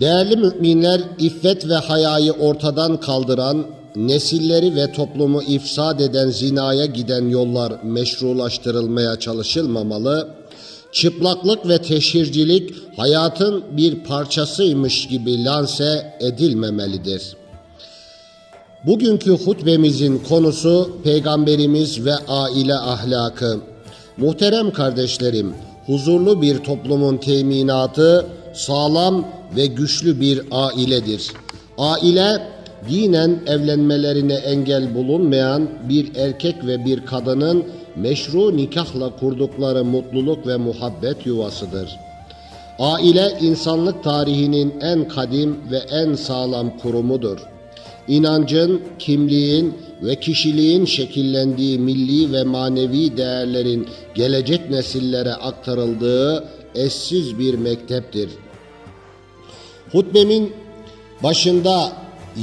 Değerli müminler, iffet ve hayayı ortadan kaldıran, nesilleri ve toplumu ifsad eden zinaya giden yollar meşrulaştırılmaya çalışılmamalı, çıplaklık ve teşhircilik hayatın bir parçasıymış gibi lanse edilmemelidir. Bugünkü hutbemizin konusu Peygamberimiz ve aile ahlakı. Muhterem kardeşlerim, huzurlu bir toplumun teminatı sağlam ve güçlü bir ailedir. Aile dinen evlenmelerine engel bulunmayan bir erkek ve bir kadının meşru nikahla kurdukları mutluluk ve muhabbet yuvasıdır. Aile insanlık tarihinin en kadim ve en sağlam kurumudur. İnancın, kimliğin ve kişiliğin şekillendiği milli ve manevi değerlerin gelecek nesillere aktarıldığı eşsiz bir mekteptir. Hutbemin başında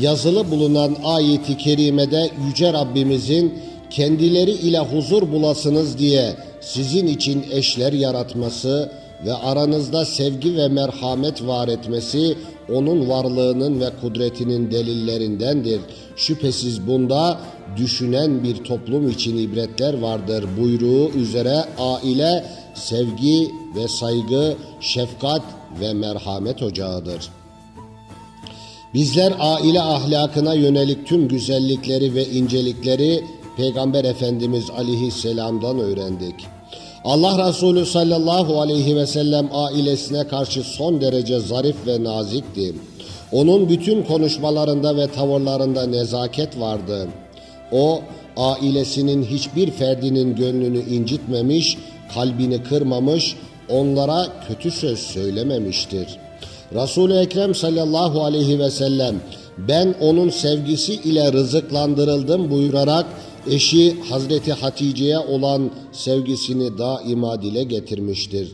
yazılı bulunan ayeti kerimede Yüce Rabbimizin kendileri ile huzur bulasınız diye sizin için eşler yaratması ve aranızda sevgi ve merhamet var etmesi onun varlığının ve kudretinin delillerindendir. Şüphesiz bunda düşünen bir toplum için ibretler vardır buyruğu üzere aile sevgi ve saygı, şefkat ve merhamet ocağıdır. Bizler aile ahlakına yönelik tüm güzellikleri ve incelikleri Peygamber Efendimiz aleyhisselamdan öğrendik. Allah Resulü sallallahu aleyhi ve sellem ailesine karşı son derece zarif ve nazikti. Onun bütün konuşmalarında ve tavırlarında nezaket vardı. O ailesinin hiçbir ferdinin gönlünü incitmemiş, kalbini kırmamış, onlara kötü söz söylememiştir. Resul-i Ekrem sallallahu aleyhi ve sellem ben onun sevgisi ile rızıklandırıldım buyurarak eşi Hazreti Hatice'ye olan sevgisini daima dile getirmiştir.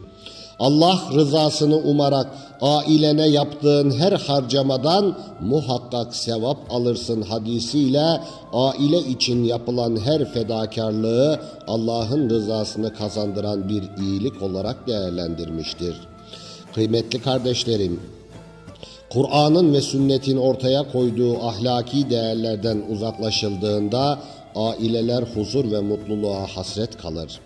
Allah rızasını umarak ailene yaptığın her harcamadan muhakkak sevap alırsın hadisiyle aile için yapılan her fedakarlığı Allah'ın rızasını kazandıran bir iyilik olarak değerlendirmiştir. Kıymetli kardeşlerim, Kur'an'ın ve sünnetin ortaya koyduğu ahlaki değerlerden uzaklaşıldığında aileler huzur ve mutluluğa hasret kalır.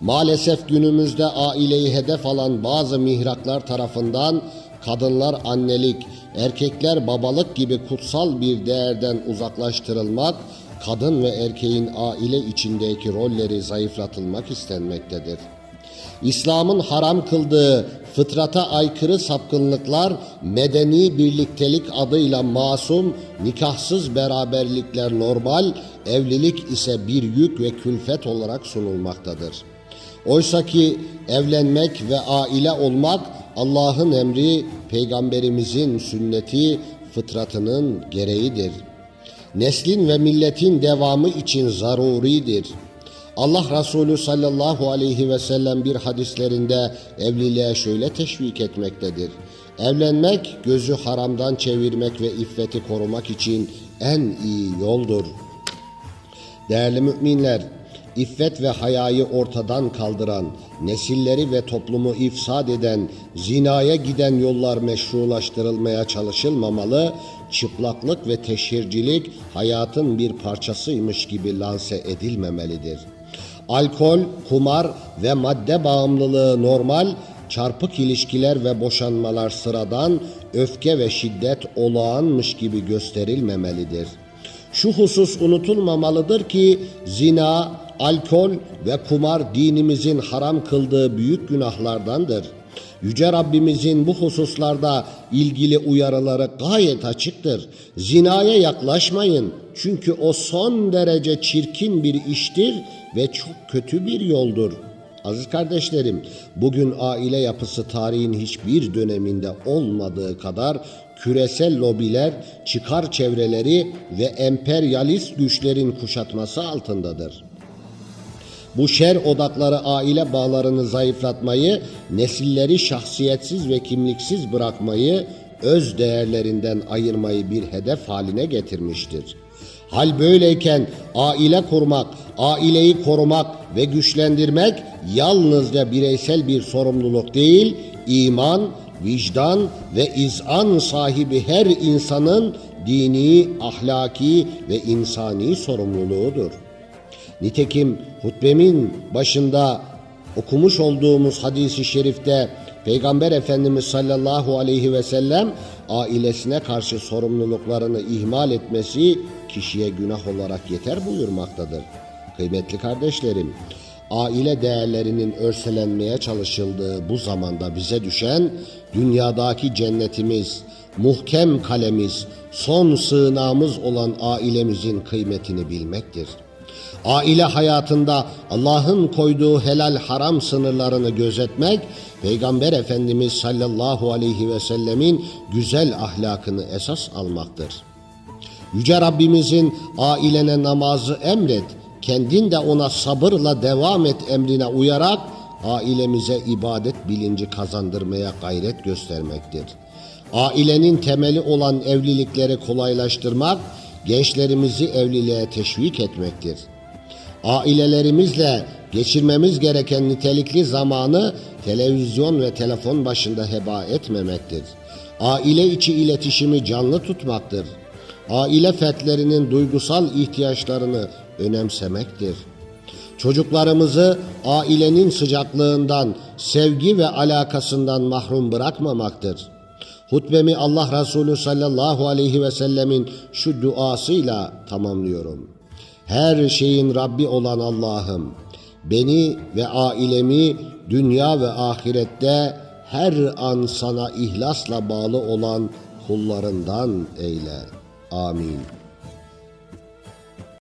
Maalesef günümüzde aileyi hedef alan bazı mihraklar tarafından kadınlar annelik, erkekler babalık gibi kutsal bir değerden uzaklaştırılmak, kadın ve erkeğin aile içindeki rolleri zayıflatılmak istenmektedir. İslam'ın haram kıldığı fıtrata aykırı sapkınlıklar medeni birliktelik adıyla masum, nikahsız beraberlikler normal, evlilik ise bir yük ve külfet olarak sunulmaktadır. Oysa ki evlenmek ve aile olmak Allah'ın emri, peygamberimizin sünneti, fıtratının gereğidir. Neslin ve milletin devamı için zaruridir. Allah Resulü sallallahu aleyhi ve sellem bir hadislerinde evliliğe şöyle teşvik etmektedir. Evlenmek gözü haramdan çevirmek ve iffeti korumak için en iyi yoldur. Değerli müminler, iffet ve hayayı ortadan kaldıran, nesilleri ve toplumu ifsad eden, zinaya giden yollar meşrulaştırılmaya çalışılmamalı, çıplaklık ve teşhircilik hayatın bir parçasıymış gibi lanse edilmemelidir. Alkol, kumar ve madde bağımlılığı normal, çarpık ilişkiler ve boşanmalar sıradan, öfke ve şiddet olağanmış gibi gösterilmemelidir. Şu husus unutulmamalıdır ki zina, alkol ve kumar dinimizin haram kıldığı büyük günahlardandır. Yüce Rabbimizin bu hususlarda ilgili uyarıları gayet açıktır. Zinaya yaklaşmayın çünkü o son derece çirkin bir iştir ve çok kötü bir yoldur. Aziz kardeşlerim, bugün aile yapısı tarihin hiçbir döneminde olmadığı kadar küresel lobiler, çıkar çevreleri ve emperyalist güçlerin kuşatması altındadır. Bu şer odakları aile bağlarını zayıflatmayı, nesilleri şahsiyetsiz ve kimliksiz bırakmayı, öz değerlerinden ayırmayı bir hedef haline getirmiştir. Hal böyleyken aile kurmak, aileyi korumak ve güçlendirmek yalnızca bireysel bir sorumluluk değil, iman, vicdan ve izan sahibi her insanın dini, ahlaki ve insani sorumluluğudur. Nitekim hutbemin başında okumuş olduğumuz hadisi şerifte Peygamber Efendimiz sallallahu aleyhi ve sellem ailesine karşı sorumluluklarını ihmal etmesi kişiye günah olarak yeter buyurmaktadır. Kıymetli kardeşlerim, aile değerlerinin örselenmeye çalışıldığı bu zamanda bize düşen dünyadaki cennetimiz, muhkem kalemiz, son sığınağımız olan ailemizin kıymetini bilmektir. Aile hayatında Allah'ın koyduğu helal haram sınırlarını gözetmek, Peygamber Efendimiz sallallahu aleyhi ve sellemin güzel ahlakını esas almaktır. Yüce Rabbimizin ailene namazı emret, kendin de ona sabırla devam et emrine uyarak ailemize ibadet bilinci kazandırmaya gayret göstermektir. Ailenin temeli olan evlilikleri kolaylaştırmak, gençlerimizi evliliğe teşvik etmektir. Ailelerimizle geçirmemiz gereken nitelikli zamanı televizyon ve telefon başında heba etmemektir. Aile içi iletişimi canlı tutmaktır. Aile fertlerinin duygusal ihtiyaçlarını önemsemektir. Çocuklarımızı ailenin sıcaklığından, sevgi ve alakasından mahrum bırakmamaktır. Hutbemi Allah Resulü sallallahu aleyhi ve sellemin şu duasıyla tamamlıyorum. Her şeyin Rabbi olan Allah'ım, beni ve ailemi dünya ve ahirette her an sana ihlasla bağlı olan kullarından eyle. Amin.